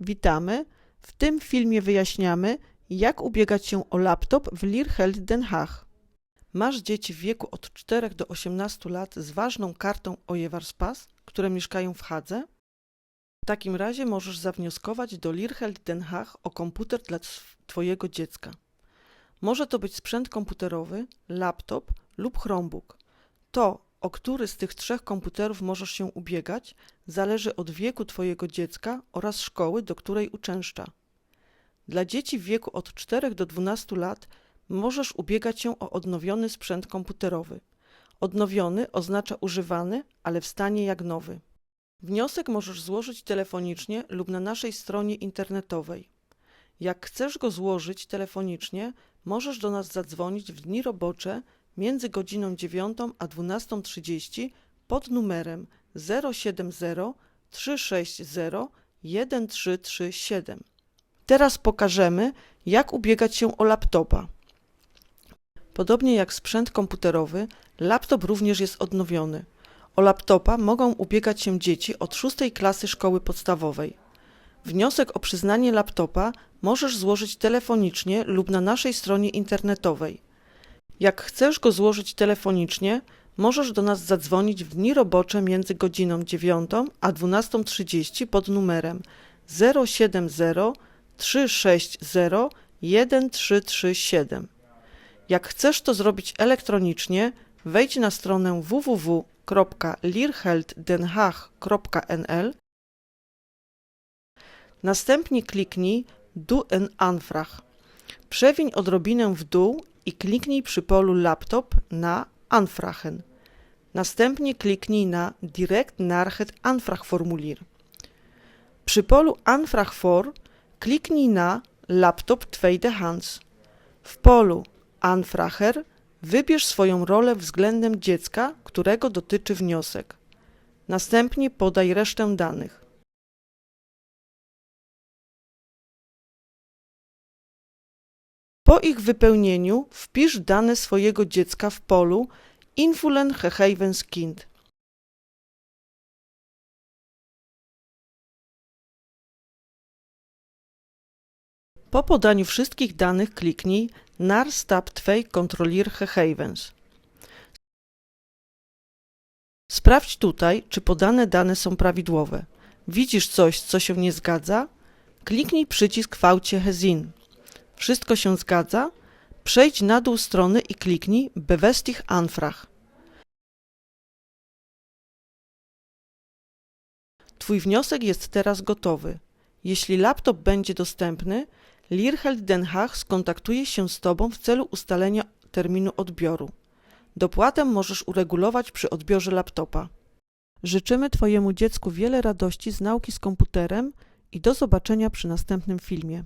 Witamy. W tym filmie wyjaśniamy, jak ubiegać się o laptop w Leerheld Den Haag. Masz dzieci w wieku od 4 do 18 lat z ważną kartą Ojewarspas, które mieszkają w Hadze? W takim razie możesz zawnioskować do Leerheld Den Haag o komputer dla Twojego dziecka. Może to być sprzęt komputerowy, laptop lub Chromebook. To, o który z tych trzech komputerów możesz się ubiegać, zależy od wieku Twojego dziecka oraz szkoły, do której uczęszcza. Dla dzieci w wieku od 4 do 12 lat możesz ubiegać się o odnowiony sprzęt komputerowy. Odnowiony oznacza używany, ale w stanie jak nowy. Wniosek możesz złożyć telefonicznie lub na naszej stronie internetowej. Jak chcesz go złożyć telefonicznie, możesz do nas zadzwonić w dni robocze między godziną 9 a 12.30 pod numerem 070 360 1337. Teraz pokażemy, jak ubiegać się o laptopa. Podobnie jak sprzęt komputerowy, laptop również jest odnowiony. O laptopa mogą ubiegać się dzieci od 6 klasy szkoły podstawowej. Wniosek o przyznanie laptopa możesz złożyć telefonicznie lub na naszej stronie internetowej. Jak chcesz go złożyć telefonicznie, możesz do nas zadzwonić w dni robocze między godziną 9 a 12.30 pod numerem 070 360 1337. Jak chcesz to zrobić elektronicznie, wejdź na stronę www.leerhelddenhaag.nl Następnie kliknij Du en Anfrag. Przewiń odrobinę w dół i kliknij przy polu laptop na Anfragen. Następnie kliknij na Direct naar het Anvragformulier. Przy polu Anfrag for kliknij na Laptop tweedehands. W polu Anfrager wybierz swoją rolę względem dziecka, którego dotyczy wniosek. Następnie podaj resztę danych. Po ich wypełnieniu wpisz dane swojego dziecka w polu Infulen Gegevens Kind. Po podaniu wszystkich danych kliknij Naar stap 2 Controlier Gegevens. Sprawdź tutaj, czy podane dane są prawidłowe. Widzisz coś, co się nie zgadza? Kliknij przycisk Foutje Gezien. Wszystko się zgadza? Przejdź na dół strony i kliknij Bevestig Anfrag. Twój wniosek jest teraz gotowy. Jeśli laptop będzie dostępny, Leerheld Den Haag skontaktuje się z Tobą w celu ustalenia terminu odbioru. Dopłatę możesz uregulować przy odbiorze laptopa. Życzymy Twojemu dziecku wiele radości z nauki z komputerem i do zobaczenia przy następnym filmie.